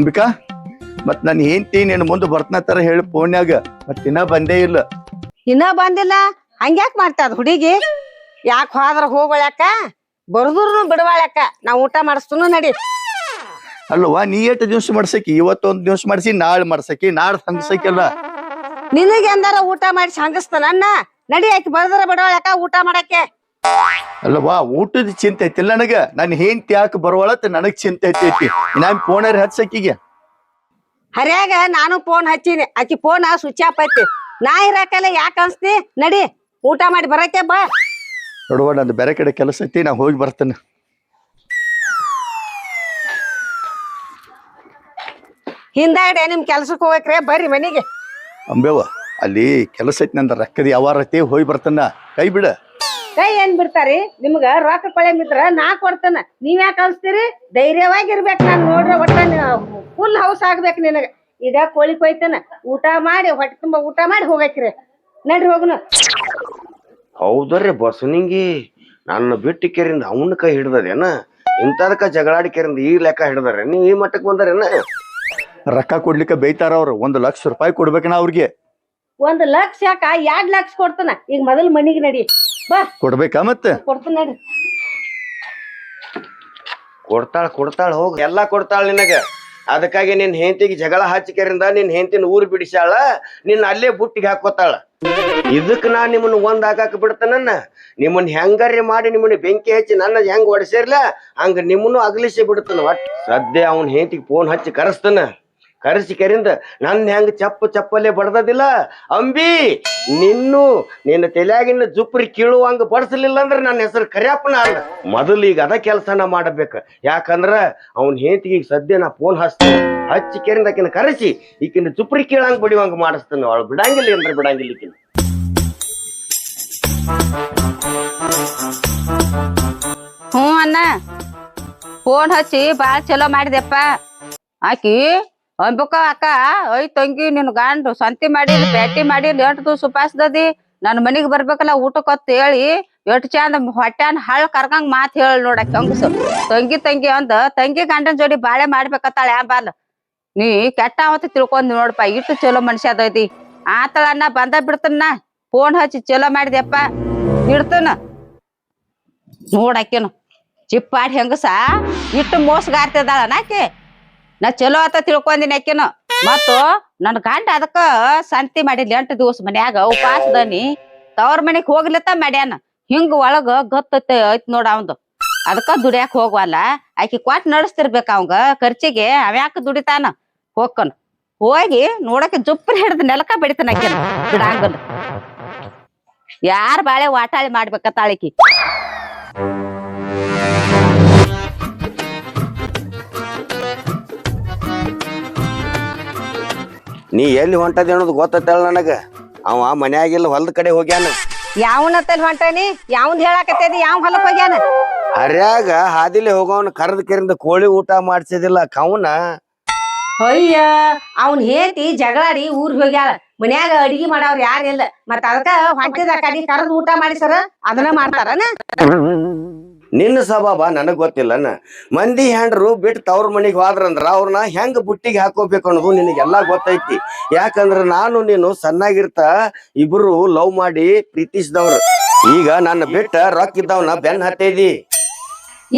ಅಂಬಿಕಾ ಮತ್ ನನ್ ಹೆಂಡತಿ ನಿನ್ ಮುಂದೆ ತರ ಹೇಳಿ ಫೋನ್ಯಾಗ ಮತ್ ಇನ್ನ ಬಂದೇ ಇಲ್ಲ. ಇನ್ನ ಬಂದಿಲ್ಲ? ಹಂಗ್ಯಾಕ್ ಮಾಡ್ತಾರ ಹುಡುಗಿ? ಯಾಕೆ ಹೋದ್ರ ಹೋಗೋಳ್ಯಾಕ ಬರ್ದ್ರು ಬಿಡವಾಳ್ಯಾಕ. ನಾ ಊಟ ಮಾಡಿಸ್ತನು ನಡಿ. ಅಲ್ವಾ ನೀ ಎಷ್ಟು ದಿವ್ಸ ಮಾಡ್ಸಕಿ? ಇವತ್ತೊಂದ್ ದಿವ್ಸ ಮಾಡ್ಸಿ ನಾಳೆ ಮಾಡ್ಸಕಿ ನಾಳೆ ಹಂಗಸಕಿಲ್ಲ ನಿನಗೆ ಎಂದಾರ ಊಟ ಮಾಡಿ ಹಂಗಸ್ತಾನ ನಡಿ ಆಕಿ ಬರ್ದ್ರ ಬಿಡವಾಳ್ಯಾಕ ಊಟ ಮಾಡಕ್ಕೆ. ಅಲ್ವಾ ಊಟದ ಚಿಂತೆ ಐತಿಲ್ಲ ನನಗ ನನ್ನ ಹೆಂಡತಿ ಯಾಕೆ ಬರುವಳತ್ ನನಗ್ ಚಿಂತೆ ಐತಿ ನಾನ್ ಫೋನರ್ ಹಚ್ಚಕಿಗೆ ಹರ್ಯಾಗ ನಾನು ಫೋನ್ ಹಚ್ಚೀನಿ. ಆಕಿ ಫೋನ್ ಸ್ವಿಚ್ ಆಫ್ ಐತಿ. ನಾ ಇರಾಕಲ್ಲ ಯಾಕ ಅನ್ಸ್ತಿ? ನಡಿ ಊಟ ಮಾಡಿ ಬರಕ್ಕೆ ಬಾ. ನೋಡುವ ನಂದು ಬೇರೆ ಕಡೆ ಕೆಲಸ ಐತಿ ನಾ ಹೋಗಿ ಬರ್ತೇನೆ. ಹಿಂದಾಗಡೆ ನಿಮ್ ಕೆಲ್ಸಕ್ಕೆ ಹೋಗಕ್ರೆ ಬರ್ರಿ ಮನೆಗೆ. ಅಂಬೇವ ಅಲ್ಲಿ ಕೆಲಸ ಐತಿ ನಂದ ರೊಕ್ಕದ ಯಾವಾರ ಐತಿ ಹೋಗಿ ಬರ್ತನ. ಕೈ ಬಿಡ. ಕೈ ಏನ್ ಬಿಡ್ತಾರಿ? ನಿಮ್ಗ ರೊಕ್ಕ ಕೊಳೆ ಬಿದ್ರ ನಾ ಕೊಡ್ತಾನ. ನೀವ್ ಯಾಕೆ ಕಳಿಸ್ತೀರಿ? ಧೈರ್ಯವಾಗಿ ಇರ್ಬೇಕು ನಾನ್ ನೋಡ್ರ ಒಟ್ಟ ಫುಲ್ ಹೌಸ್ ಆಗ್ಬೇಕು ನಿನಗ. ಈಗ ಕೋಳಿ ಕೊಯ್ತೇನ. ಊಟ ಮಾಡಿ ಹೊಟ್ಟೆ ತುಂಬಾ ಊಟ ಮಾಡಿ ಹೋಗಕ್ರಿ. ನಡ್ರಿ ಹೋಗ್ನು. ಹೌದ್ರಿ ಬಸನಿಂಗಿ. ನನ್ನ ಬಿಟ್ಟು ಕೆರಿಂದ ಅವನ ಕೈ ಹಿಡ್ದದೇನ? ಇಂಥದಕ್ಕ ಜಗಳಾಡಿ ಕೆರಿಂದ ಈ ಲೆಕ್ಕ ಹಿಡ್ದಾರೆ. ನೀವು ಈ ಮಟ್ಟಕ್ಕೆ ಬಂದಾರೇನ? ರೊಕ್ಕ ಕೊಡ್ಲಿಕ್ಕೆ ಬೈತಾರ ಅವ್ರು. ಒಂದ್ ಲಕ್ಷ ರೂಪಾಯಿ ಕೊಡ್ಬೇಕನ ಅವ್ರಿಗೆ. ಒಂದ್ ಲಕ್ಷ ಯಾಕ? ಎರಡ್ ಲಕ್ಷ ಕೊಡ್ತಾನ. ಈಗ ಮೊದಲ್ ಮನಿಗೆ ನಡಿ. ಬಾ. ಕೊಡ್ಬೇಕಾ ಮತ್ತೆ? ಕೊಡ್ತಾನ ನಡಿ. ಕೊಡ್ತಾಳ ಕೊಡ್ತಾಳ ಹೋಗ. ಎಲ್ಲಾ ಕೊಡ್ತಾಳ ನಿನಗ. ಅದಕ್ಕಾಗಿ ನಿನ್ ಹೆಂಡತಿಗೆ ಜಗಳ ಹಚ್ಚಿಕರಿಂದ ನಿನ್ ಹೆಂಡತಿನ ಊರ್ ಬಿಡಿಸ್ಯಾಳ ನಿನ್ನ ಅಲ್ಲೇ ಬುಟ್ಟಿಗೆ ಹಾಕೋತಾಳ. ಇದಕ್ ನಾ ನಿಮ್ಮನ್ನ ಒಂದ್ ಹಾಕಾಕ ಬಿಡ್ತಾನನ್ನ ನಿಮ್ಮನ್ನ ಹೆಂಗಾರಿ ಮಾಡಿ ನಿಮ್ಮನ್ನ ಬೆಂಕಿ ಹಚ್ಚಿ ನನ್ನ ಹೆಂಗ್ ಹೊಡೆಸಿರ್ಲ ಹಂಗ ನಿಮ್ಮನ್ನು ಅಗಲಿಸಿ ಬಿಡ್ತಾನ ಒಟ್ ಸದ್ಯ ಅವನ್ ಹೆಂಡತಿಗೆ ಫೋನ್ ಹಚ್ಚಿ ಕರೆಸ್ತಾನ. ಕರೆಸಿ ಕರಿಂದ, ನನ್ನ ಹೆಂಗ ಚಪ್ಪ ಚಪ್ಪಲ್ಲೇ ಬಡ್ದದಿಲ್ಲ? ಅಂಬಿ, ನಿನ್ನು ನಿನ್ನ ತಲೆಯಾಗಿನ ಜುಪ್ರಿ ಕೀಳುವಂಗ ಬಡ್ಸಲಿಲ್ಲ ಅಂದ್ರೆ ನನ್ನ ಹೆಸರು ಕರಿಯಪ್ಪನ ಅಲ್ಲ. ಮೊದಲು ಈಗ ಅದ ಕೆಲಸನ ಮಾಡಬೇಕು. ಯಾಕಂದ್ರ ಅವನ್ ಹೆಂಡತಿಗೆ ಈಗ ಸದ್ಯ ನಾ ಫೋನ್ ಹಚ್ತೇನೆ. ಹಚ್ಚಿ ಕೆರಿಂದ ಆಕಿನ ಕರೆಸಿ, ಈಕಿನ ಜುಪ್ರಿ ಕೀಳಂಗ್ ಬಡಿವಂಗ ಮಾಡಿಸ್ತಾನೆ. ಅವಳು ಬಿಡಂಗಿಲ್ಲ ಅಂದ್ರೆ ಬಿಡಂಗಿಲ್ಲ ಈಕಿನ. ಹ್ಞೂ ಅಣ್ಣ. ಫೋನ್ ಹಚ್ಚಿ ಭಾಳ ಚಲೋ ಮಾಡಿದೆಪ್ಪ ಆಕಿ ಅಂಬಕ ಅಕ್ಕ ಐ ತಂಗಿ, ನಿನ್ ಗಾಂಡು ಸಂತಿ ಮಾಡಿ ಬ್ಯಾಟಿ ಮಾಡಿ ಎಂಟು ದಿವ್ಸ ಉಪಾಸದದಿ ನನ್ನ ಮನಿಗ್ ಬರ್ಬೇಕಲ್ಲ ಊಟಕ್ಕೊತ್ ಹೇಳಿ ಎಷ್ಟ್ ಚಂದ ಹೊಟ್ಯಾನ್ ಹಳ್ಳ ಕರ್ಕಂಗ್ ಮಾತ್ ಹೇಳಿ ನೋಡ ಹಂಗಸು ತಂಗಿ ತಂಗಿ ಅಂದ, ತಂಗಿ ಗಂಡನ ಜೋಡಿ ಬಾಳೆ ಮಾಡ್ಬೇಕತ್ತಾಳ ಯಾಂಬಾಲ್ ನೀ ಕೆಟ್ಟ ಅವತ್ತು ತಿಳ್ಕೊಂಡ್ ನೋಡಪ್ಪ, ಇಟ್ಟು ಚಲೋ ಮನುಷ್ಯ ಅದೈತಿ ಆತಳನ್ನ ಬಂದ ಬಿಡ್ತನ, ಫೋನ್ ಹಚ್ಚಿ ಚಲೋ ಮಾಡಿದೆಪ್ಪ ಇಡ್ತನ. ನೋಡಾಕೇನು ಚಿಪ್ಪಾಡಿ ಹೆಂಗಸ, ಇಟ್ಟು ಮೋಸಗಾರ್ತಿದಾಳ ನಾಕೆ ನಾ ಚಲೋ ಆತ ತಿಳ್ಕೊಂಡಿನ ಆಕಿನು. ಮತ್ತು ನನ್ ಗಂಡ ಅದಕ್ಕ ಸಂತಿ ಮಾಡಿದ್ಲಿ ಎಂಟು ದಿವಸ ಮನ್ಯಾಗ ಉಪವಾಸದನಿ ತವ್ರ ಮನೆಗ್ ಹೋಗ್ಲತ್ತ ಮಾಡ್ಯಾನ. ಹಿಂಗ ಒಳಗ ಗೊತ್ತ ಐತ್ ನೋಡ ಅವಂದು. ಅದಕ್ಕ ದುಡಿಯಾಕ ಹೋಗ್ವಲ್ಲ. ಆಕಿ ಕೊಟ್ ನಡಸ್ತಿರ್ಬೇಕ ಅವಂಗ. ಖರ್ಚಿಗೆ ಅವ್ಯಾಕ ದುಡಿತಾನ? ಹೋಗ್ಕನ್. ಹೋಗಿ ನೋಡಕ್ಕೆ ಜುಪ್ಪನ ಹಿಡಿದ ನೆಲಕ ಬೆಳಿತಾನ ಆಕಿನ. ಬಿಡಂಗಲ್ ಯಾರ್ ಬಾಳೆ ವಾಟಾಳಿ ಮಾಡ್ಬೇಕತ್ತಾಳಿಕಿ ನೀ ಎಲ್ಲಿ ಹೊಂಟದೆ ಅನ್ನೋದು ಗೊತ್ತಲ್ಲ ನನಗ. ಅವ ಮನ್ಯಾಗಿಲ್ಲ ಹೊಲದ ಕಡೆ ಹೋಗ್ಯಾನ. ಯಾವನತ್ತಲ್ಲಿ ಹೊಂಟಾನಿ? ಯಾವ್ದು ಹೇಳಾಕತ್ತೈತಿ ಯಾವ ಹೊಲಕ್ ಹೋಗ್ಯಾನ? ಹರ್ಯಾಗ ಹಾದಿಲಿ ಹೋಗೋನ್ ಕರೆದ ಕೆರಿಂದ ಕೋಳಿ ಊಟ ಮಾಡ್ಸಿದಿಲ್ಲ ಕವನ. ಅಯ್ಯ ಅವನ್ ಹೇತಿ ಜಗಳಾಡಿ ಊರ್ ಹೋಗ್ಯಾಳ. ಮನ್ಯಾಗ ಅಡಿಗೆ ಮಾಡವ್ರ ಇಲ್ಲ. ಮತ್ತ ಅದಕ್ಕ ಹೊಂಟಿದ ಕಡಿ ಕರೆದ್ ಊಟ ಮಾಡಿಸರ ಅದನ್ನ ಮಾಡ್ತಾರನ? ನಿನ್ನ ಸಬಾಬ ನನಗೆ ಗೊತ್ತಿಲ್ಲನ ಮಂದಿ ಹ್ಯಾಂಡ್ರು ಬಿಟ್ಟು ತವ್ರ ಮನೆಗೆ ಹೋದ್ರಂದ್ರ ಅವ್ರನ್ನ ಹೆಂಗ್ ಬುಟ್ಟಿಗೆ ಹಾಕೋಬೇಕು ಅನ್ನೋದು ನಿನಗೆಲ್ಲ ಗೊತ್ತೈತಿ. ಯಾಕಂದ್ರ ನಾನು ನೀನು ಸಣ್ಣಾಗಿರ್ತ ಇಬ್ರು ಲವ್ ಮಾಡಿ ಪ್ರೀತಿಸಿದವ್ರು. ಈಗ ನನ್ನ ಬಿಟ್ಟ ರೊಕ್ಕ ಇದ್ದವನ ಬೆನ್ ಹತ್ತೈದಿ.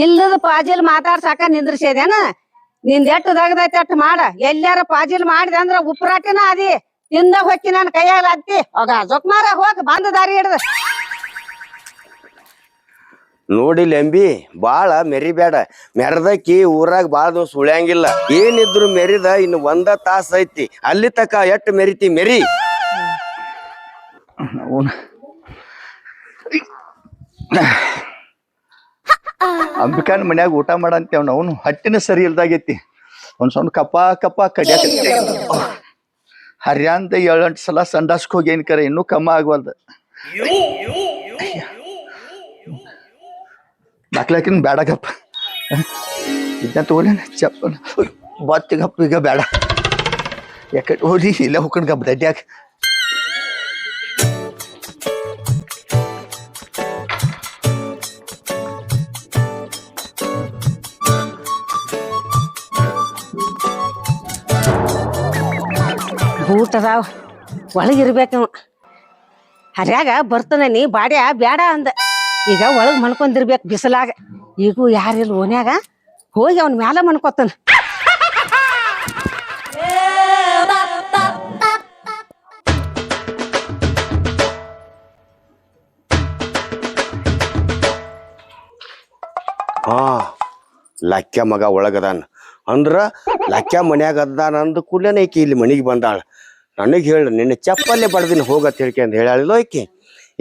ಇಲ್ಲದ ಪಾಜಿಲ್ ಮಾತಾಡ್ಸಾಕ ನಿಂದ್ರಿಸಿದೇನ ನಿಂದ ಎಟ್ಟು ದಾಗದೈತಿ ಅಟ್ಟು ಮಾಡ. ಎಲ್ಲಾರ ಪಾಜಿಲ್ ಮಾಡಿದೆ ಅಂದ್ರ ಉಪ್ರಾಟಿನ ಅದಿ ತಿಂದ ಹೊಕ್ಕಿ ನನ್ನ ಕೈಯಾಗ ಹತ್ತಿ. ಹೋಗ ಜೊಕ್ಮಾರ ಹೋಗ, ಬಂದ ದಾರಿ ಹಿಡ್ದ. ನೋಡಿ ಲಂಬಿ, ಬಾಳ ಮೆರಿಬೇಡ ಮೆರದಕ್ಕಿ ಊರಾಗ ಬಾಳ ದಿವಸ ಉಳಿಯಂಗಿಲ್ಲ. ಏನಿದ್ರು ಮೆರಿದ ಇನ್ನು ಒಂದ ತಾಸ ಐತಿ. ಅಲ್ಲಿ ತಕ ಎಟ್ ಮೆರಿತಿ, ಮೆರಿ. ಅಂಬಿಕಾನ್ ಮನ್ಯಾಗ ಊಟ ಮಾಡಂತೇವ್ ಅವನು. ಹಟ್ಟಿನ ಸರಿ ಇಲ್ದಾಗೈತಿ. ಒಂದ್ ಸಣ್ಣ ಕಪ್ಪ ಕಪ್ಪ ಕಡಿಯಾಕ ಹರ್ಯಾಂದ ಏಳೆಂಟು ಸಲ ಸಂಡಾಸ್ಕೋಗಿ ಏನ್ ಕರೆ. ಇನ್ನೂ ಕಮ್ಮ ಆಗ್ವಲ್ದ. ಬಾಕ್ಲಾಕಿನ್ ಬೇಡಗಪ್ಪ ಇದನ್ನ ತಗೋಲೇನ ಚಪ್ಪಲ್ ಬತ್ತಿಗಪ್ಪ ಈಗ ಬೇಡ ಯಾಕಡೆ ಹೋಗಿ ಇಲ್ಲೇ ಹೋಗ್ಕೊಂಡ್ಗಪ್ಪ ದಡ್ಡ್ಯಾಗ ಅದಾವ ಒಳಗಿರ್ಬೇಕು ಅವ ಹರ್ಯಾಗ ಬರ್ತಾನ ನೀ ಬಾಡ್ಯ ಬ್ಯಾಡ ಅಂದ ಈಗ ಒಳಗ್ ಮನ್ಕೊಂಡಿರ್ಬೇಕು ಬಿಸಿಲಾಗ. ಈಗೂ ಯಾರಿಲ್ಲ ಓನ್ಯಾಗ ಹೋಗಿ ಅವ್ನ ಮ್ಯಾಲ ಮನ್ಕೋತಾನ ಲಕ್ಯ ಮಗ ಒಳಗದಾನ. ಅಂದ್ರ ಲಕ್ಕ ಮನ್ಯಾಗ ಅದಾನ ಅಂದ ಕೂಡಲೇ ಈಕಿ ಇಲ್ಲಿ ಮನಿಗೆ ಬಂದಾಳ. ನನಗೆ ಹೇಳ, ನಿನ್ನ ಚಪ್ಪಲ್ಲೇ ಬಡ್ದಿನ ಹೋಗತ್ ಹೇಳ್ಕೆ ಅಂತ ಹೇಳಲಿಲ್ಲ ಐಕಿ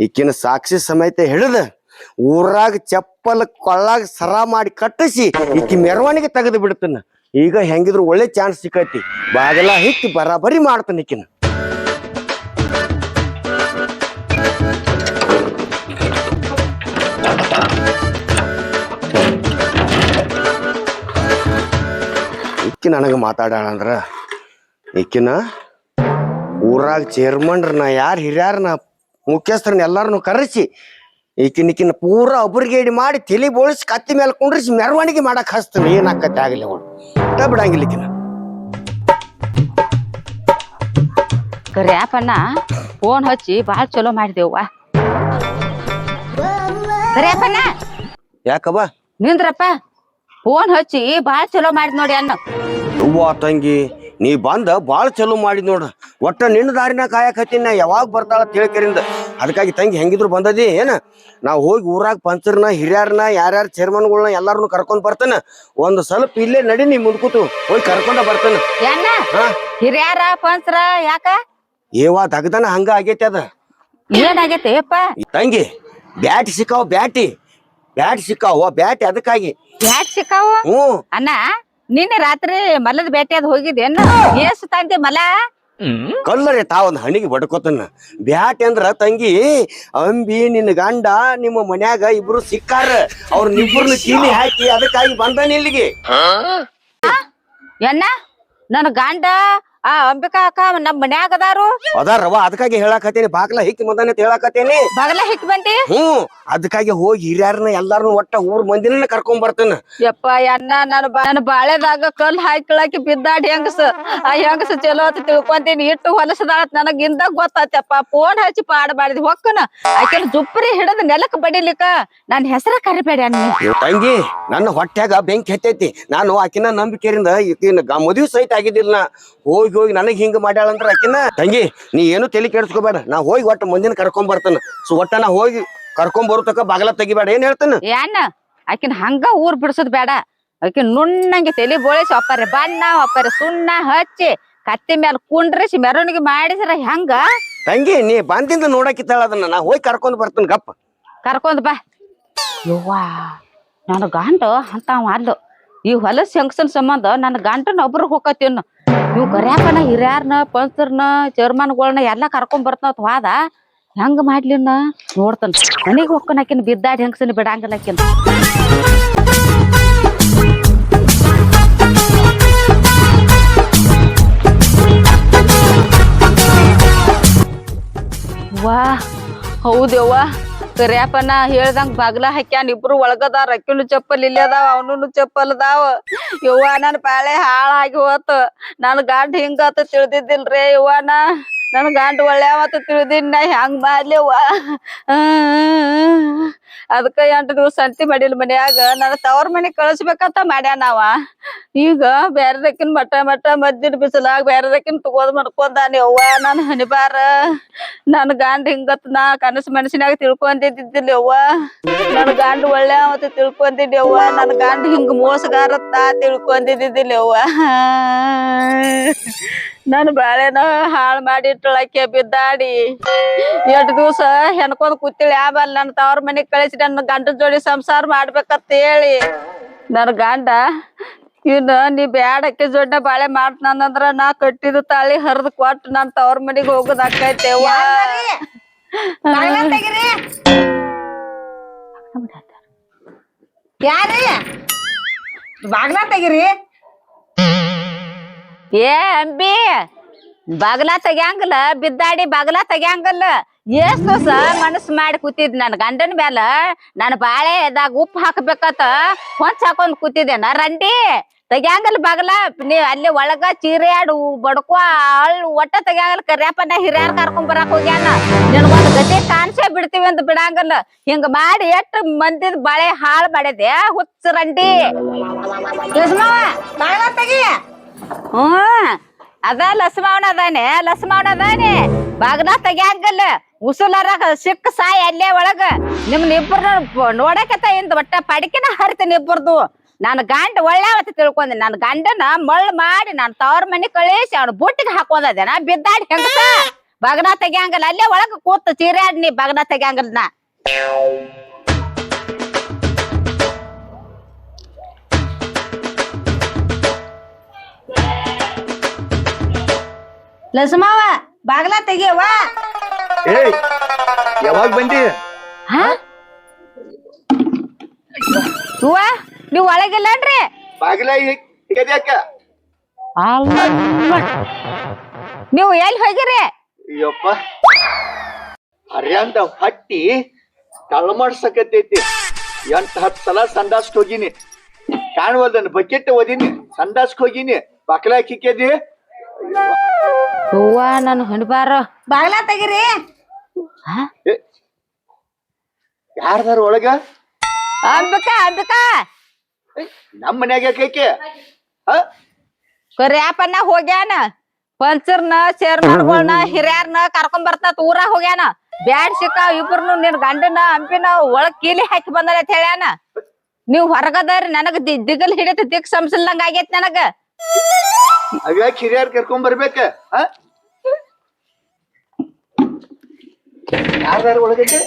ಈಕಿನ ಸಾಕ್ಷಿ ಸಮೇತ ಹಿಡಿದ ಊರಾಗ ಚಪ್ಪಲ್ ಕೊಳ್ಳಾಗ ಸರ ಮಾಡಿ ಕಟ್ಟಿಸಿ ಈಕಿ ಮೆರವಣಿಗೆ ತೆಗೆದು ಬಿಡ್ತಾನ. ಈಗ ಹೆಂಗಿದ್ರು ಒಳ್ಳೆ ಚಾನ್ಸ್ ಸಿಕ್ಕೈತಿ. ಬಾಗಲ ಹಿಕ್ಕಿ ಬರಾಬರಿ ಮಾಡ್ತಾನೆ ಈಕಿನ. ಈಕಿ ನನಗೆ ಮಾತಾಡಾಳ ಅಂದ್ರ, ಈಕಿನ ಊರಾಗ ಚೇರ್ಮನ್ರನ್ನ ಯಾರು ಹಿರಿಯರನ್ನ ಮುಖ್ಯಸ್ಥರನ್ನ ಎಲ್ಲಾರನ್ನು ಕರೆಸಿ ಈಕಿನ ಈಕಿನ ಪೂರ ಅಬ್ರಿಗೇಡಿ ಮಾಡಿ ತಲೆ ಬೋಳಿಸಿ ಕತ್ತಿ ಮೇಲೆ ಕುಂಡ್ರಿಸಿ ಮೆರವಣಿಗೆ ಮಾಡಕ್ ಹಚ್ತೀನಿ ಏನಾಕತ್ತೆ ಆಗಲಿ ಅವಳು ಒಟ್ಟ ಬಿಡಂಗಿಲ್ಲ ಈಕಿನ. ಕರ್ಯಾಪಣ್ಣ ಫೋನ್ ಹಚ್ಚಿ ಬಾಳ್ ಚಲೋ ಮಾಡಿದೆವ್ವ. ಕರ್ಯಾಪಣ್ಣ ಯಾಕವ್ವ? ನಿಂದ್ರಪ್ಪ. ಫೋನ್ ಹಚ್ಚಿ ಬಾಳ್ ಚಲೋ ಮಾಡಿದ್ ನೋಡಿ ಅಣ್ಣ. ಅವ್ವ ತಂಗಿ ನೀ ಬಂದ ಭಾಳ ಚಲೋ ಮಾಡಿದ್ ನೋಡ. ಒಟ್ಟ ನಿನ್ನ ದಾರಿನ ಕಾಯಕತ್ತೀನಿ ನಾ ಯಾವಾಗ ಬರ್ತಾಳ ತಿಳ್ಕರಿಂದ. ಅದಕ್ಕಾಗಿ ತಂಗಿ ಹೆಂಗಿದ್ರು ಬಂದದಿ ಏನ? ನಾವು ಹೋಗಿ ಊರಾಗ ಪಂಚರ್ನ ಹಿರಿಯರ್ನ ಯಾರ್ಯಾರ ಚೇರ್ಮನ್ಗಳನ್ನ ಎಲ್ಲಾರನ್ನು ಕರ್ಕೊಂಡ್ ಬರ್ತಾನ. ಒಂದ್ ಸ್ವಲ್ಪ ಇಲ್ಲೇ ನಡಿ ನೀ ಮುಂದ್ಕೂತು ಹೋಗಿ ಕರ್ಕೊಂಡ ಬರ್ತಾನ. ಹಿರಿಯರ ಪಂಚ್ರ ಯಾಕ? ಏವಾ ತಗದನ ಹಂಗ ಆಗೈತಿ ಅದ. ಏನಾಗೈತೆ ತಂಗಿ ಬ್ಯಾಟಿ ಸಿಕ್ಕಾವ ಬ್ಯಾಟಿ. ಬ್ಯಾಟ್ ಸಿಕ್ಕಾವ ಬ್ಯಾಟಿ ಅದಕ್ಕಾಗಿ ಬ್ಯಾಟ್ ಸಿಕ್ಕಾವ? ಹ್ಞೂ. ಅಣ್ಣ ನಿನ್ನೆ ರಾತ್ರಿ ಮಲದ ಬೇಟೆ ಅದ್ ಹೋಗಿದ್ದೇನ ಎಷ್ಟು ತಂದೆ ಮಲ ಕಲ್ಲರೇ ತಾವೊಂದು ಹಣಿಗೆ ಬಡ್ಕೋತನ. ಬ್ಯಾಟೆ ಅಂದ್ರ ತಂಗಿ ಅಂಬಿ ನಿನ್ನ ಗಂಡ ನಿಮ್ಮ ಮನ್ಯಾಗ ಇಬ್ರು ಸಿಕ್ಕಾರ. ಅವ್ರ ನಿಬ್ಬರ್ನ ಚೀಲಿ ಹಾಕಿ ಅದಕ್ಕಾಗಿ ಬಂದಾನ ಇಲ್ಲಿಗೆ. ಎನ್ನ ನನ್ ಗಂಡ ಆ ಅಂಬಿಕಾ ಅಕ್ಕ ನಮ್ ಮನ್ಯಾಗ ಅದಾರು? ಅದಾರವ ಅದಕ್ಕಾಗಿ ಹೇಳಾಕತ್ತೇನಿ. ಬಾಗ್ಲ ಹಿಕ್ಕಿ ಬಂದಾನೆ ಅಂತ ಹೇಳಾಕತ್ತೇನಿ. ಬಗಲ ಹಿಕ್ ಬಂದಿ? ಹ್ಮ್ ಅದಕ್ಕಾಗಿ ಹೋಗಿ ಹಿರಿಯರ್ನ ಎಲ್ಲಾರನು ಒಟ್ಟ ಊರ್ ಮಂದಿನ ಕರ್ಕೊಂಡ್ ಬರ್ತೇನೆ ಯಪ್ಪ ಅಣ್ಣ ನಾನು ನನ್ನ ಬಾಳೆದಾಗ ಕಲ್ ಹಾಕಿಳಾಕಿ ಬಿದ್ದಾಡಿ ಹೆಂಗಸ? ಆ ಹೆಂಗಸ ಚಲೋ ಅಂತ ತಿಳ್ಕೊಂತೀನಿ. ಇಟ್ಟು ಹೊಲಸದಾಳ ನನಗ್ ಇಂದಾಗ ಗೊತ್ತಾತಪ್ಪ. ಫೋನ್ ಹಚ್ಚಿ ಪಾಡ ಮಾಡಿದ್ ಹೊಕ್ಕನ. ಆಕೆನ ಜುಪ್ರಿ ಹಿಡದ್ ನೆಲಕ್ ಬಡಿಲಿಕ್ಕ. ನನ್ ಹೆಸರ ಕರಿಬೇಡಿ ಅನ್ನ ತಂಗಿ ನನ್ನ ಹೊಟ್ಯಾಗ ಬೆಂಕಿ ಹತ್ತೈತಿ. ನಾನು ಆಕಿನ ನಂಬಿಕೆಯಿಂದ ಈಕಿನ ಮದುವೆ ಸಹಿತ ಆಗಿದ್ದಿಲ್ಲ ನಾ. ಹೋಗಿ ಹೋಗಿ ನನಗ್ ಹಿಂಗ ಮಾಡ್ಯಾಳ ಅಂದ್ರ ಆಕಿನ ತಂಗಿ ನೀ ಏನು ತಲೆ ಕೆಡಿಸ್ಕೋಬೇಡ ನಾ ಹೋಗಿ ಒಟ್ಟು ಮುಂದಿನ ಕರ್ಕೊಂಡ್ ಬರ್ತಾನ. ಸೊ ಒಟ್ಟ ನಾ ಹೋಗಿ ಕರ್ಕೊಂಡ್ ತಕ ಬಾಗಲ ತೆಗಿಬೇಡ ಏನ್ ಹೇಳ್ತಾನ? ಏನ್ ಆಕಿನ ಹಂಗ ಊರ್ ಬಿಡ್ಸೋದ್ ಬೇಡ. ಆಕಿನ ನುಣ್ಣಂಗೆ ತಲೆ ಬೋಳಿಸಿ ಒಪ್ಪರೆ ಬಣ್ಣ ಒಪ್ಪರೆ ಸುಣ್ಣ ಹಚ್ಚಿ ಕತ್ತಿ ಮೇಲೆ ಕುಂಡ್ರಿಸಿ ಮೆರವಣಿಗೆ ಮಾಡಿಸ್ರ ಹೆಂಗ? ತಂಗಿ ನೀ ಬಂದಿಂದ ನೋಡಕಿತ್ತಾಳ ಅದನ್ನ ನಾ ಹೋಗಿ ಕರ್ಕೊಂಡ್ ಬರ್ತಾನ ಗಪ್ಪ. ಕರ್ಕೊಂಡ್ ಬಾ. ಯವ್ವಾ ನನ್ನ ಗಂಡು ಅಂತ ಅಲ್ಲು. ಈ ಹೊಲಸ್ ಹೆಂಗಸನ್ ಸಂಬಂಧ ನನ್ನ ಗಂಡನ ಒಬ್ರು ಹೋಗತ್ತೀನ ಇವ್ ಕರ್ಯಾಕನ ಹಿರಿಯಾರ್ನ, ಪಂಚರ್ನ ಚೇರ್ಮನ್ಗಳನ್ನ ಎಲ್ಲಾ ಕರ್ಕೊಂಡ್ ಬರ್ತಾವ ವಾದ ಹೆಂಗ್ ಮಾಡ್ಲಿನ್ನ ನೋಡ್ತಾನ. ಮನಿಗ್ ಹೋಗ್ಕನ ಆಕಿನ ಬಿದ್ದಾಡಿ ಹೆಂಗಸನ ಬಿಡಂಗಿಲ್ಲ ಆಕಿನ ವಾ ಹೌದವ್ವ ಕರ್ಯಾಪನ ಹೇಳ್ದಂಗ ಬಾಗ್ಲ ಹಾಕ್ಯಾನ. ಇಬ್ರು ಒಳಗದಾರ, ಅಕ್ಕಿನೂ ಚಪ್ಪಲ್ ಇಲ್ಲೇ ಅದಾವ ಅವನು ಚಪ್ಪಲ್ ಅದಾವ. ಯವ್ವ, ನನ್ ಪಾಳೆ ಹಾಳಾಗಿ ಹೋತು. ನನ್ ಗಂಡ ಹಿಂಗಾತ ತಿಳಿದಿದ್ದಿಲ್ರಿ ಯವ್ವನ. ನನ್ ಗಂಡ ಒಳ್ಳೆಯವತ್ತ ತಿಳಿದಿನ್, ನಾ ಹೆಂಗ್ ಮಾಡ್ಲಿವ ಅದಕ್ಕ ಎಂಟು ದಿವಸ ಸಂತಿ ಮಾಡಿಲ್ ಮನ್ಯಾಗ, ನನ್ನ ತವ್ರ ಮನೆಗ್ ಕಳಿಸ್ಬೇಕಂತ ಮಾಡ್ಯಾನವ ಈಗ ಬ್ಯಾರದಕ್ಕಿನ ಮಟ್ಟ ಮಟ್ಟ ಮದ್ದಿನ ಬಿಸಿಲಾಗ ಬೇರೆದಕ್ಕಿನ್ ತಗೋದ್ ಮಾಡ್ಕೊಂಡಾನಿ ಅವ್ವ ನನ್ ಹನಿಬಾರ. ನನ್ ಗಂಡ ಹಿಂಗತ್ ನಾ ಕನಸು ಮನಸ್ಸಿನಾಗ ತಿಳ್ಕೊಂಡಿದ್ದಿಲ್ಲ ಅವ್ವ ನನ್ ಗಂಡ ಒಳ್ಳೆ ಅವತ್ತು ತಿಳ್ಕೊಂಡಿದ್ದೆ ಅವ್ವ ನನ್ ಗಂಡ ಹಿಂಗ್ ಮೋಸಗಾರತ್ತ ತಿಳ್ಕೊಂಡಿದ್ದಿಲ್ಲ ಅವ್ವ ನನ್ ಬಾಳೆನ ಹಾಳ್ ಮಾಡಿ ಇಟ್ಟಳಕ್ಕೆ ಬಿದ್ದಾಡಿ. ಎಂಟು ದಿವ್ಸ ಹೆಣ್ಕೊಂಡ್ ಕೂತಿಳಿ ಆಮೇಲೆ ನನ್ನ ತವ್ರ ಮನೆಗ್ ಕಳಿಸಿ ನನ್ನ ಗಂಡನ ಜೋಡಿ ಸಂಸಾರ ಮಾಡ್ಬೇಕಂತ ಹೇಳಿ ನನ್ ಗಂಡ, ಇನ್ನ ನೀ ಬ್ಯಾಡಕ್ಕೆ ಜೋಡ್ನ ಬಾಳೆ ಮಾಡ್ತಾನಂದ್ರ ನಾ ಕಟ್ಟಿದ ತಾಳಿ ಹರಿದ್ ಕೊಟ್ಟು ನನ್ ತವ್ರ ಮನಿಗ್ ಹೋಗೋದ್ ಆಕೈತೆ. ಯಾರಿ? ಬಾಗ್ಲ ತೆಗಿರಿ? ಏ, ಅಂಬಿ, ಬಾಗ್ಲ ತೆಗ್ಯಾಂಗಲ್ಲ, ಬಿದ್ದಾಡಿ ಬಾಗ್ಲ ತೆಗ್ಯಾಂಗಲ್ಲ. ಎಷ್ಟ್ ದಿವಸ ಮನಸ್ಸು ಮಾಡಿ ಕೂತಿದ್ ನನ್ ಗಂಡನ ಮ್ಯಾಲ, ನನ್ ಬಾಳೆದಾಗ ಉಪ್ಪು ಹಾಕ್ಬೇಕತ್ತ ಹೊಂಚ್ ಹಾಕೊಂಡ್ ಕೂತಿದ್ದೇನ. ರಂಡಿ, ತೆಗ್ಯಾಂಗಲ್ ಬಗಲ, ನೀ ಅಲ್ಲಿ ಒಳಗ ಚೀರಿಯಾಡು, ಬಡ್ಕೋ ಅಳ್ ಒಟ್ಟ ತೆಗ್ಯಾಂಗಲ್ ಕರ್ಯಪ್ಪ ನಾ ಹಿರಿಯರ್ ಕರ್ಕೊಂಡ್ ಬರಾಕ್ ಹೋಗ್ಯಾನ. ನಿನಗೊಂದ್ ಗತಿ ಕಾಣಿಸೇ ಬಿಡ್ತೀವಿ ಅಂತ ಬಿಡಂಗಲ್ಲ. ಹಿಂಗ ಮಾಡಿ ಎಷ್ಟ್ ಮಂದಿದ್ ಬಾಳೆ ಹಾಳ್ ಮಾಡಿದೆ. ಹುಚ್ಚ ರಂಡಿ. ಹ್ಮ್ ಅದ ಲಸ್ಮಾವನ ಅದಾನೆ ಲಸ್ಮಾವನ ಅದಾನೆ. ಬಾಗ್ಲ ತೆಗ್ಯಾಂಗಲ್ಲ ಉಸುಲರ ಸಿಕ್ಕ ಸಾಯಿ ಅಲ್ಲೇ ಒಳಗ. ನಿಮ್ನ ಇಬ್ಬರು ನೋಡಕತ್ತ ಇಂದ ಒಟ್ಟ ಪಡಿಕೆನ ಹರಿತೀನಿ ಇಬ್ಬರದು. ನನ್ನ ಗಂಡ ಒಳ್ಳೆ ಅವತ್ತು ತಿಳ್ಕೊಂಡೆ. ನನ್ನ ಗಂಡನ ಮಳ್ ಮಾಡಿ ನಾನು ತವ್ರ ಮನೆ ಕಳಿಸಿ ಅವ್ನ ಬುಟ್ಟಿಗೆ ಹಾಕೋದೆ ನಾ ಬಿದ್ದಾಡಿ ಹೆಂಗಸ? ಬಗ್ನ ತೆಗ್ಯಾಂಗಲ್ಲ ಅಲ್ಲೇ ಒಳಗ ಕೂತು ಚೀರಾಡ್ ನೀ ಬಗನ ತೆಗ್ಯಾಂಗಲ್ಲ ನಾ ಲಕ್ಷ್ಮವ್ವ ಬಾಗ್ಲ ತೆಗಿಯವ್ವ. ಏಯ್ ಯಾವಾಗ ಬಂದಿ? ಹಾ? ಹೂವ ನೀವ್ ಒಳಗಿಲ್ಲನ್ರಿ ಬಾಗಿಲ ತೆಗೆದ್ಯಾಕ ನೀವು ಎಲ್ಲಿ ಹೋಗಿರಿ? ಯಪ್ಪ ಹರಿಯಂತ ಹಟ್ಟಿ ತಳಮಾಡ್ಸಕತ್ತೈತಿ ಎಂಟ್ ಹತ್ತು ಸಲ ಸಂಡಾಸ್ಕ್ ಹೋಗಿನಿ. ಕಾಣುವಲ್ದನ್ ಬಕೆಟ್ ಓದಿನಿ ಸಂಡಾಸ್ಕ್ ಹೋಗಿನಿ ಬಾಕಲ ಕಿಕ್ಕೇದಿ ಹೂವ ನಾನು ಹಣ್ಬಾರ ಬಾಗ್ಲ ತೆಗಿರಿ. ಯಾರ್ದಾರ ಒಳಗ? ಅಂಬಿಕ ಅಂಬಿಕ ಏ, ನಮ್ ಮನ್ಯಾಗ ಯಾಕೆ ಹೋಗ್ಯಾನ. ಪಂಚರ್ನ ಶೇರ್ಮನ್ಗಳನ್ನ ಹಿರಿಯರ್ನ ಕರ್ಕೊಂಡ್ ಬರ್ತಾತ ಊರಾಗ ಹೋಗ್ಯಾನ. ಬ್ಯಾಡ್ ಸಿಕ್ಕ ಇಬ್ರು ನಿನ್ ಗಂಡನ ಅಂಪಿನ ಒಳಗ್ ಕೀಲಿ ಹಾಕಿ ಬಂದಾರ ಅಂತ ಹೇಳ್ಯಾನ. ನೀವ್ ಹೊರಗದಾರಿ ನನಗ ದಿ- ದಿಗಲ್ ಹಿಡಿತ ದಿಕ್ ಸಂಸಲ್ದಂಗ ಆಗೈತ್ ನನಗ. ಅವ್ಯಾಕ ಹಿರಿಯರ್ ಕರ್ಕೊಂಡ್ ಬರ್ಬೇಕ ಒಳಗೈತೆ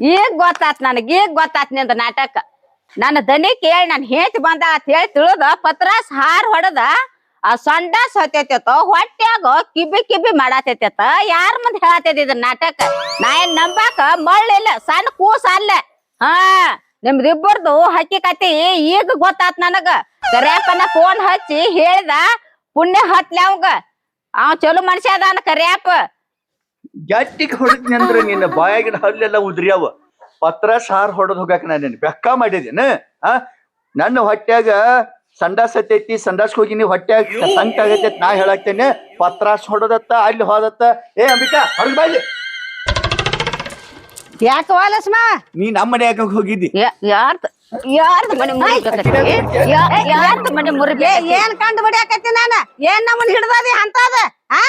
ಈಗ ಗೊತ್ತಾತ್ ನನಗ ಈಗ ಗೊತ್ತಾತ್ನಿಂದ ನಾಟಕ. ನನ್ನ ದನಿ ಕೇಳಿ ನಾನು ಹೇತಿ ಬಂದ ಅಂತ ಹೇಳಿ ತಿಳಿದ ಪತ್ರಾಸ್ ಹಾರ್ ಹೊಡೆದ ಆ ಸೊಂಡ ಹೊತ್ತೈತೇತ ಹೊಟ್ಯಾಗ ಕಿಬ್ಬಿ ಕಿಬ್ಬಿ ಮಾಡತೈತೇತ. ಯಾರ ಮುಂದೆ ಹೇಳತೈತಿ ಇದ್ ನಾಟಕ? ನಾ ಏನ್ ನಂಬಾಕ? ಮಳ್ಳಿಲ್ಲ ಸಣ್ಣ ಕೂಸ ಅಲ್ಲ ಹಾ. ನಿಮ್ದಿಬ್ಬರ್ದು ಹಕ್ಕಿಕತಿ ಈಗ ಗೊತ್ತಾತ್ ನನಗ. ಕರ್ಯಾಪನ ಫೋನ್ ಹಚ್ಚಿ ಹೇಳ್ದ, ಪುಣ್ಯ ಹತ್ಲಿ ಆ ಚಲೋ ಮನುಷ್ಯ ಅದಾನ ಕರ್ಯಾಪ. ಗಟ್ಟಿಗೆ ಹೊಡೆದ್ನಂದ್ರ ನಿನ್ನ ಬಾಯಾಗಿನ ಹಲ್ಲೆಲ್ಲ ಉದ್ರ್ಯಾವ. ಪತ್ರ, ಸಾರ್ ಹೊಡೆದ್ ಹೋಗಾಕ ನಾನು ನಿನ್ ಬೆಕ್ಕ ಮಾಡಿದೇನ ಆ ನನ್ನ ಹೊಟ್ಯಾಗ ಸಂಡಾಸ್ ಹತ್ತೈತಿ ಸಂಡಾಸ್ ಹೋಗಿನಿ ಹೊಟ್ಯಾಗ ಸಂಕ ಆಗತ್ತೆ ನಾ ಹೇಳಾಕ್ತೇನೆ. ಪತ್ರಾಸ್ ಹೊಡದತ್ತ, ಅಲ್ಲಿ ಹೋದತ್ತ. ಏ ಅಂಬಿಕಾ, ಹೊರಗ್ ಬಾಯ್ಲಿ. ಯಾಕವ್ವ ವಾಲಸ್ಮ ನೀ ನಮ್ಮ ಮನ್ಯಾಗ ಹೋಗಿದ್ದಿ? ಯಾ- ಯಾರ್ದ್ ಯಾರ್ದ್ ಮನೆ ಮುರಿಬೇಕತ್ತಿ? ಯಾ- ಯಾರ್ದ್ ಮನೆ ಏನ್ ಕಂಡು ಬಡಿಯಾಕತ್ತಿ ನಾನು? ಏನ್ ನಮ್ಮನ್ ಹಿಡ್ದದಿ ಅಂತದ ಆ?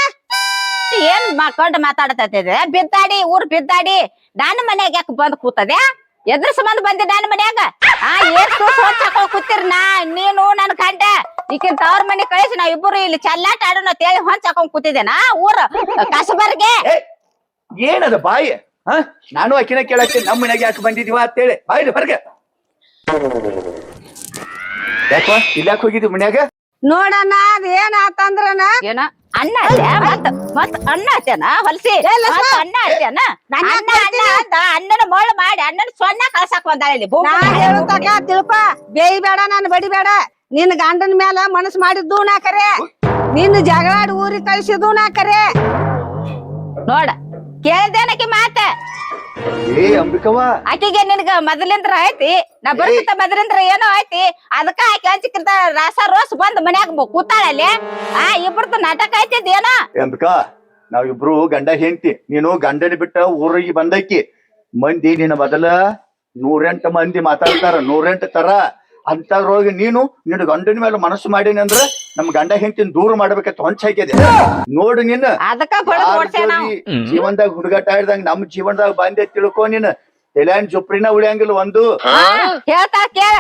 ಏನ್ ಮಕ್ಕೊಂಡ್ ಮಾತಾಡತೈತಿದೆ ಬಿದ್ದಾಡಿ ಊರ್ ಬಿದ್ದಾಡಿ ನನ್ನ ಮನ್ಯಾಗ ಯಾಕೆ ಬಂದ್ ಕೂತದೆ ಎದ್ರ ಸಂಬಂಧ ಬಂದಿ ನನ್ನ ಮನ್ಯಾಗ? ಆ ಏನ್ ಹಾಕೊಂಡ್ ಕೂತಿರ್ ನಾ? ನೀನು ನನ್ ಕಂಡ ಈಕಿನ್ ತವ್ರ ಮನೆ ಕಳಿಸಿ ನಾವ್ ಇಬ್ಬರು ಇಲ್ಲಿ ಚಲ್ಲಾಟ ಆಡೋಣ ತೇಳಿ ಹೊಂಚ್ ಹಾಕೊಂಡ್ ಕೂತಿದ್ದೇನಾ ಊರ್ ಕಸಬರ್ಗೆ. ಏನದ ಬಾಯಿ? ಹ? ನಾನು ಅಕ್ಕಿನ ಕೇಳಕ್ಕೆ ನಮ್ಮ ಮನೆಗೆ ಯಾಕೆ ಬಂದಿದೀವ ಅಂತೇಳಿ. ಬಾಯ್ರಿ ಹೊರಗೆ ಯಾಕ ಇಲ್ಲಾಕ್ ಹೋಗಿದ್ವಿ ಮನ್ಯಾಗ? ನೋಡಣ್ಣ ಅದ್ ಏನ್ ಆತಂದ್ರನ ಏನ? ಅಣ್ಣ ಅತ್ಯ ಮತ್ ಮತ್ ಅಣ್ಣ ಅತ್ಯನ ಹೊಲ್ಸಿ ಮತ್ತ್ ಅಣ್ಣ ಅತ್ಯನ ನನ್ನ ಅಣ್ಣ ಅಣ್ಣ ಅಂತ ಅಣ್ಣನ ಮೊಳ ಮಾಡಿ ಅಣ್ಣನ ಸೊನ್ನ ಕಳ್ಸಾಕ್ ಬಂದಾಳ ಇಲ್ಲಿ. ಭೂಮಿ ನಾ ಹೇಳುತ್ತಕ ತಿಳ್ಪ. ಬೇಯ್ಬೇಡ ನಾನು ಬಡಿಬೇಡ. ನಿನ್ ಗಂಡನ ಮ್ಯಾಲ ಮನಸ್ ಮಾಡಿದ್ದು ನಾ ಕರೆ ನಿನ್ನ ಜಗಳಾಡಿ ಊರಿಗೆ ಕಳ್ಸಿದ್ದು ನಾ ಕರೆ ನೋಡ ಕೇಳ್ದೇನಕಿ ಮಾತ? ಏ ಅಂಬಿಕವ್ವ. ಆಕಿಗೆ ನಿನ್ಗ ಮೊದಲಿಂದ್ರ ಐತಿ ನಾ ಬರ್ಕಿಂತ ಮೊದಲಿಂದ್ರ ಏನೋ ಐತಿ ಅದಕ್ಕ ಆಕಿ ಅಂಚಿಕಿಂತ ರಾಸ ರೋಸ್ ಬಂದ್ ಮನ್ಯಾಗ ಕೂತಾಳಲ್ಲಿ ಆ ಇಬ್ರದ್ದು ನಾಟಕ ಐತಿದ್ ಏನೋ? ಅಂಬಿಕಾ ನಾವಿಬ್ರು ಗಂಡ ಹೆಂಡತಿ. ನೀನು ಗಂಡನ ಬಿಟ್ಟ ಊರಿಗೆ ಬಂದೈಕಿ. ಮಂದಿ ನಿನ್ನ ಮೊದಲ ನೂರೆಂಟು ಮಂದಿ ಮಾತಾಡ್ತಾರ ನೂರೆಂಟು ತರ. ಅಂತದ್ರೊಳಗೆ ನೀನು ನಿನ್ನ ಗಂಡನ ಮೇಲೆ ಮನಸ್ಸು ಮಾಡೀನಿ ಅಂದ್ರ ನಮ್ ಗಂಡ ಹೆಂಡತಿನ ದೂರ ಮಾಡ್ಬೇಕಂತ ಹೊಂಚ ಹಾಕಿದೆ ನೋಡು ನಿನ್ನ ಅದಕ್ಕ ಬಡದ್ ಓಡ್ಸೇ ನಾವು? ಜೀವನದಾಗ ಹುಡುಗಾಟ ಆಡ್ದಂಗ ನಮ್ ಜೀವನದಾಗ ಬಂದೆ ತಿಳ್ಕೊ ನೀನ್. ತಲ್ಯಾನ್ ಜುಪ್ರಿನ ಉಳಿಯಂಗಿಲ್ಲ ಒಂದು. ಹೇಳ್ತಾ ಕೇಳ.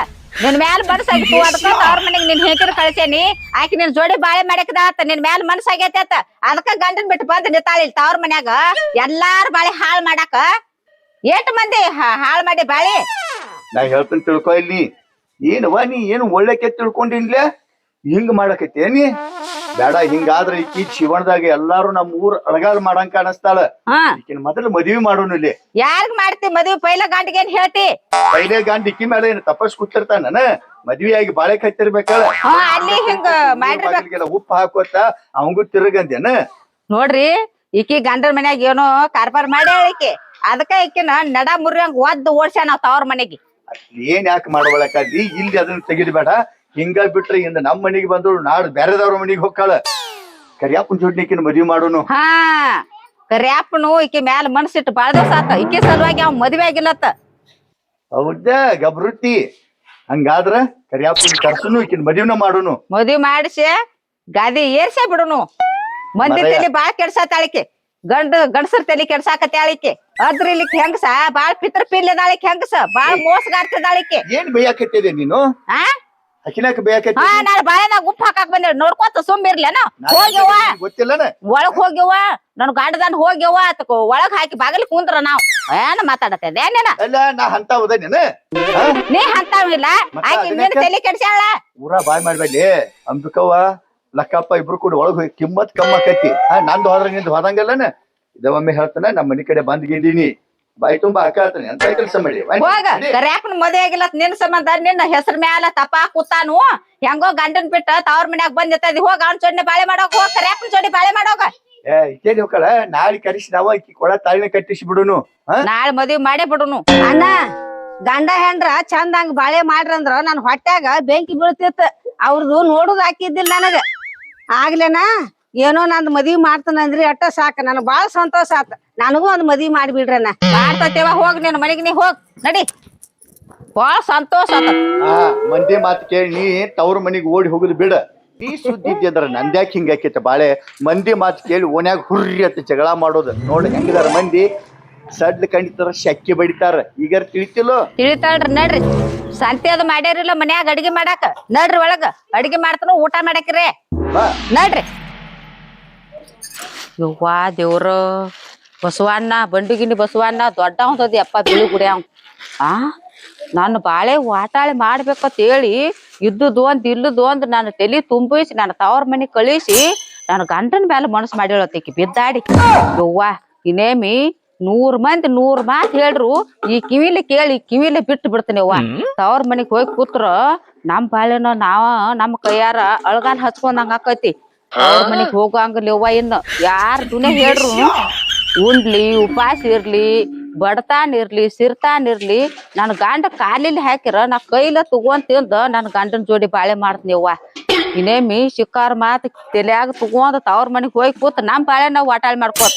ನಿನ್ ಮ್ಯಾಲ ಮನಸ್ಸಾಗಿತ್ತು ಅದಕ್ಕ ಅವ್ರ ಮನೆಗ್ ನಿನ್ ಹೇಳ್ತಿರ್ ಕಳ್ಸೇನಿ ಆಕಿ ನಿನ್ ಜೋಡಿ ಬಾಳೆ ಮಾಡಕದಾತ ನಿನ್ ಮ್ಯಾಲ ಮನಸ್ಸಾಗೈತೆ ಆತ. ಅದಕ್ಕ ಗಂಡನ್ ಬಿಟ್ಟು ಬಂದ್ ನಿತ್ತಾಳಿ ತವ್ರ ಮನ್ಯಾಗ. ಎಲ್ಲಾರ ಬಾಳೆ ಹಾಳ್ ಮಾಡಾಕ. ಎಷ್ಟ್ ಮಂದಿ ಹಾ- ಹಾಳ್ ಮಾಡಿ ಬಾಳೆ. ನಾ ಹೇಳ್ತೀನಿ ತಿಳ್ಕೊ ಇಲ್ಲಿ. ಏನವ್ವ ನೀ ಏನು ಒಳ್ಳೆಕೆ ತಿಳ್ಕೊಂಡಿನ್ಲೆ ಹಿಂಗ್ ಮಾಡಕೈತಿ ನೀ ಬೇಡ ಹಿಂಗಾದ್ರೆ ಈಕಿ ಜೀವನದಾಗ ಎಲ್ಲಾರು ನಮ್ಮ ಊರ್ ಅಳಗಾಲ್ ಮಾಡಂಗ ಕಾಣಿಸ್ತಾಳ. ಹಾ. ಈಕಿನ ಮೊದಲು ಮದ್ವಿ ಮಾಡೋನು ಇಲ್ಲಿ. ಯಾರಿಗ್ ಮಾಡ್ತಿ ಮದ್ವಿ? ಪೈಲ ಗಾಂಡಿಗೆ ಏನ್ ಹೇಳ್ತಿ? ಪೈಲೆ ಗಂಡ ಇಕ್ಕಿ ಮೇಲೆ ಏನ್ ತಪಸ್ ಕೂತಿರ್ತಾನ ಮದ್ವಿ ಆಗಿ ಬಾಳೆ ಕತ್ತಿರ್ಬೇಕಲ್ಲ ಹಾ ಅಲ್ಲಿ ಹಿಂಗ ಮಾಡಿರ್ಬೇಕು. ಉಪ್ಪು ಹಾಕೋತ ಅವಂಗು ತಿರುಗಂದೇನ ನೋಡ್ರಿ ಈಕಿ ಗಂಡನ ಮನ್ಯಾಗ ಏನೋ ಕಾರ್ಬಾರ್ ಮಾಡಿ ಈಕಿ. ಅದಕ್ಕ ಈಕಿನ ನಡ ಮುರಿಯಂಗ್ ಒದ್ದು ಓಡ್ಸ್ಯಾನ ನಾವ್ ತವ್ರ ಮನೆಗೆ. ಏನ್ ಯಾಕೆ ಮಾಡ್ಕೊಳಕಾದಿ ಇಲ್ಲಿ ಅದನ್ನ ತೆಗಿದ್ ಬೇಡ ಹಿಂಗ ಬಿಟ್ರೆ ಇಂದ ನಮ್ಮ ಮನಿಗೆ ಬಂದ್ರು ನಾಡ್ ಬೇರೆದವ್ರ ಮನಿಗೆ ಹೋಗ್ಕಾಳ. ಕರಿಯಪ್ಪನ ಜೋಡ್ನಿಕಿನ ಮದ್ವಿ ಮಾಡೋನು. ಹಾ ಕರ್ಯಾಪ್ಪನು ಈಕಿ ಮ್ಯಾಲ ಮನಸ್ಸಿಟ್ಟು ಬಾಳ ದಿವಸ ಆತ. ಈಕೆ ಸಲುವಾಗಿ ಅವ್ ಮದ್ವೆ ಆಗಿಲ್ಲತ್ತ ಹೌದಾ ಗಬ್ರುತಿ ಹಂಗಾದ್ರ ಕರಿಯಪ್ಪನ ಕರ್ಸುನು ಈಕಿನ ಮದ್ವಿನ ಮಾಡೋನು. ಮದ್ವಿ ಮಾಡಿಸಿ ಗಾದಿ ಏರ್ಸ ಬಿಡೋನು. ಮಂದಿ ತಲೆ ಬಾಳ ಕೆಡ್ಸಾತಾಳಿಕೆ ಗಂಡ ಗಂಡಸರ್ ತಲಿ ಅದ್ರ ಇಲ್ಲಿ ಹೆಂಗಸ? ಬಾಳ ಪಿತ್ರ ಪಿಲ್ಲದಾಳಿಕ್ ಹೆಂಗಸ? ಬಾಳ ಮೋಸಗಾರ್ತಿದಾಳಿಕೆ ಏನ್ ಬೇಯಾಕತ್ತಿದೆ ನೀನು? ಆ? ಅಕಿನಾಕ ಹಾ ಬೇಯಾಕತ್ತಿ ನಾಳೆ ಬಾಳೆನಾಗ ಉಪ್ಪು ಹಾಕಾಕ್ ಬಂದೆ ನೋಡ್ಕೊತ ಸುಮ್ ಹೋಗ್ಯವ ಗೊತ್ತಿಲ್ಲನ? ಒಳಗ್ ಹೋಗ್ಯವ್ವ? ನನ್ ಗಂಡದನ್ ಹೋಗ್ಯವ ಅತಕೋ ಒಳಗ್ ಹಾಕಿ ಬಾಗಲಿ ಕುಂದ್ರ ನಾವ್. ಏನ್ ಮಾತಾಡತ್ತೆ ಏನೇನ? ಅಲ್ಲ ನಾ ಅಂತ ನೀನ ನೀ ಹಂತಾವಿಲ್ಲ ಆಕಿ ನಿನ್? ತಲಿ ಕೆಡ್ಸ್ಯಾಳ? ಊರ ಬಾಯ್ ಮಾಡ್ಬೇಡಿ. ಅಂಬಿಕವ್ವ ಲಕ್ಕಪ್ಪ ಇಬ್ರು ಕೂಡ ಒಳಗ್ ಹೋಗಿ ಕಿಮ್ಮತ್ ಕಮ್ಮ ಆಕೈತಿ ಹಾ ನಂದು ಹೋದ್ರ ನಿಂದು ಹೋದಂಗಲ್ಲನ? ಇದ ಒಮ್ಮೆ ಹೇಳ್ತಾನ ನಮ್ಮ ಮನಿ ಕಡೆ ಬಂದ್ಗಿದ್ದೀನಿ ಬಾಯಿ ತುಂಬಾ ಹಾಕಾತನಿ ಅಂತ ಕೆಲಸ ಮಾಡಿ ಬಾ, ಹೋಗ ಕರ್ಯಾಕನ್ ಮದ್ವೆ ಆಗಿಲ್ಲ ನಿನ್ ಸಂಬಂಧ ನಿನ್ನ ಹೆಸರ ಮ್ಯಾಲ ತಪ್ಪ ಕೂತಾನು? ಹೆಂಗೋ ಗಂಡನ್ ಬಿಟ್ಟ ತವ್ರ ಮನ್ಯಾಗ ಬಂದಿರ್ತದಿ ಹೋಗ ಅವ್ನ ಚೊಡ್ನೆ ಬಾಳೆ ಮಾಡೋಗ ಹೋಗ ಕರ್ಯಾಕನ್ ಚೊಡಿ ಬಾಳೆ ಮಾಡೋಗ ಏ ಇಕ್ಕೇನ್ ಹೋಗಲ್ಲ ನಾಳೆ ಕರಿಸಿ ನಾವ ಕೊಳ ತಾಳಿನ ಕಟ್ಟಿಸಿ ಬಿಡುನು ನಾಳೆ ಮದ್ವಿ ಮಾಡೇ ಬಿಡುನು. ಅಣ್ಣ ಗಂಡ ಹೆಂಡ್ರ ಚಂದ ಹಂಗ ಬಾಳೆ ಮಾಡ್ರಂದ್ರ ನನ್ ಹೊಟ್ಯಾಗ ಬೆಂಕಿ ಬೀಳ್ತಿತ್ತು ಅವ್ರದ್ದು ನೋಡುದು ಹಾಕಿದ್ದಿಲ್ಲ ನನಗ. ಆಗ್ಲೇನ? ಏನೋ ನಂದ್ ಮದ್ವಿ ಮಾಡ್ತಾನಂದ್ರಿ ಅಟ್ಟ ಸಾಕ. ನನ್ ಬಾಳ ಸಂತೋಷ ಆತ. ನನಗೂ ಒಂದ್ ಮದ್ವಿ ಮಾಡ್ಬಿಡ್ರಣ್ಣ ಮಾಡ್ತೇವ ಹೋಗ್ ನೀನ್ ಮನೆಗೆ ನೀ ಹೋಗ್. ನಡಿ. ಬಾಳ ಸಂತೋಷ ಆತ. ಮಂದಿ ಮಾತು ಕೇಳಿ ನೀ ತವ್ರ ಮನಿಗ್ ಓಡಿ ಹೋಗುದು ಬಿಡ. ಈ ಸುದ್ದಿ ಇದ್ದಿದ್ರ ನಂದ್ಯಾಕ್ ಹಿಂಗ ಆಕೈತೆ ಬಾಳೆ? ಮಂದಿ ಮಾತು ಕೇಳಿ ಓನ್ಯಾಗ ಹುರ್ರಿ ಅಂತ ಜಗಳ ಮಾಡೋದು. ನೋಡಿ ಹೆಂಗಿದಾರ ಮಂದಿ. ಸಡ್ಲ ಕಂಡಿತಾರ ಶಕ್ಕಿ ಬಡಿತಾರ. ಈಗ ತಿಳಿತಿಲ್ಲೋ? ತಿಳಿತಾಳ್ರಿ ನಡ್ರಿ. ಸಂತೆ ಅದು ಮಾಡ್ಯಾರಿಲ್ಲ ಮನ್ಯಾಗ ಅಡಿಗೆ ಮಾಡಾಕ. ನಡ್ರಿ ಒಳಗ. ಅಡಿಗೆ ಮಾಡ್ತಾನ ಊಟ ಮಾಡಾಕ್ರಿ. ಬಾ. ನಡ್ರಿ. ಯವ್ವಾ ದೇವ್ರ. ಬಸವಣ್ಣ ಬಂಡಿಗಿನಿ ಬಸವಣ್ಣ ದೊಡ್ಡ ಹೊಂದದಿ ಅಪ್ಪ ಬಿಳಿ ಗುಡಿ ಆ? ನಾನು ಬಾಳೆ ವಾಟಾಳೆ ಮಾಡ್ಬೇಕಂತ ಹೇಳಿ ಇದ್ದುದು ಒಂದ್ ಇಲ್ಲದು ಒಂದ್ ನಾನು ತಲಿ ತುಂಬಿಸಿ ನನ್ನ ತವ್ರ ಮನೆ ಕಳಿಸಿ ನಾನು ಗಂಡನ ಮೇಲೆ ಮನಸ್ಸು ಮಾಡಿಳತ್ತಿಕಿ ಬಿದ್ದಾಡಿ. ಯವ್ವ ಇನ್ನೇಮಿ ನೂರ್ ಮಂದಿ ನೂರ್ ಮಾತ್ ಹೇಳ್ರು ಈ ಕಿವಿಲಿ ಕೇಳಿ ಕಿವಿಲಿ ಬಿಟ್ಟು ಬಿಡ್ತೀನಿ ಅವ್ವ ತವ್ರ ಮನಿಗ್ ಹೋಗಿ ಕೂತ್ರ ನಮ್ ಬಾಳೆನ ನಾವ ನಮ್ ಕೈಯಾರ ಅಳ್ಗಾಲ್ ಹಚ್ಕೊಂಡಂಗ ಆಕೈತಿ. ಅವ್ರ ಮನಿಗ್ ಹೋಗಂಗಿಲ್ಲ ಅವ್ವ ಇನ್ನು. ಯಾರ್ ದುನೇ ಹೇಳ್ರು? ಉಂಡ್ಲಿ ಉಪಾಸ ಇರ್ಲಿ ಬಡತಾನ್ ಇರ್ಲಿ ಸಿರ್ತಾನ್ ಇರ್ಲಿ ನನ್ ಗಂಡ ಕಾಲಿಲ್ ಹಾಕಿರ ನಾ ಕೈಲ ತಗೊಂಡ್ ತಿಂದ ನನ್ ಗಂಡನ್ ಜೋಡಿ ಬಾಳೆ ಮಾಡ್ತೀನಿ ಇನ್ನೇಮಿ ಶಿಕ್ಕಾರ ಮಾತ್ ತಲೆಯಾಗ ತಗೊಂಡ್ ತವ್ರ ಮನೆಗ್ ಹೋಗಿ ಕೂತ್ ನಮ್ ಬಾಳೆ ನಾವ್ ವಾಟಾಳ್ ಮಾಡ್ಕೋತ